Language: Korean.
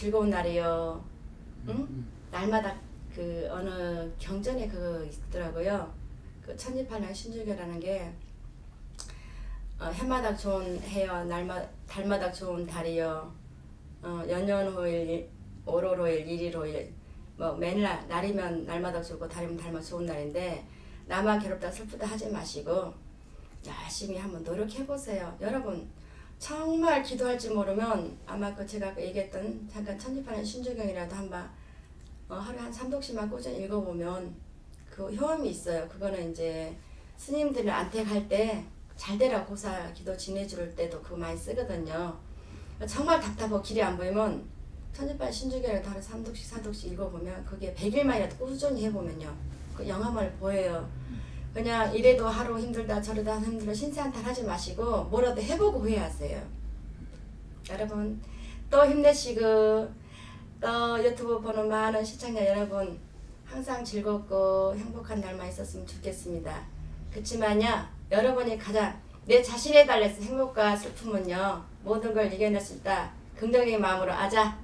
즐거운 날이요. 응? 날마다 그 어느 경전에 그거 있더라고요. 그 천지팔랑 신주교라는 게 어, 해마다 좋은 해요. 날마 달마다 좋은 달이요. 어, 연년호일, 오로로일, 일일호일 뭐 맨날 날이면 날마다 좋고 달이면 달마다 좋은 날인데 나만 괴롭다 슬프다 하지 마시고 열심히 한번 노력해 보세요. 여러분 정말 기도할지 모르면 아마 그 제가 그 얘기했던 잠깐 천지판의 신주경이라도 한번 어, 하루에 한 3독씩만 꾸준히 읽어보면 그 효험이 있어요. 그거는 이제 스님들을 안택할 때 잘되라 고사 기도 지내줄 때도 그거 많이 쓰거든요. 정말 답답하고 길이 안 보이면 천지판 신주경을 하루 3독씩 4독씩 읽어보면 그게 100일만이라도 꾸준히 해보면요. 그 영감을 보여요. 그냥 이래도 하루 힘들다 하루 힘들다 신세한탄 하지 마시고 뭐라도 해보고 후회하세요. 여러분 또 힘내시고 또 유튜브 보는 많은 시청자 여러분 항상 즐겁고 행복한 날만 있었으면 좋겠습니다. 그렇지만요 여러분이 가장 내 자신에 달려서 행복과 슬픔은요 모든 걸 이겨낼 수 있다. 긍정적인 마음으로 아자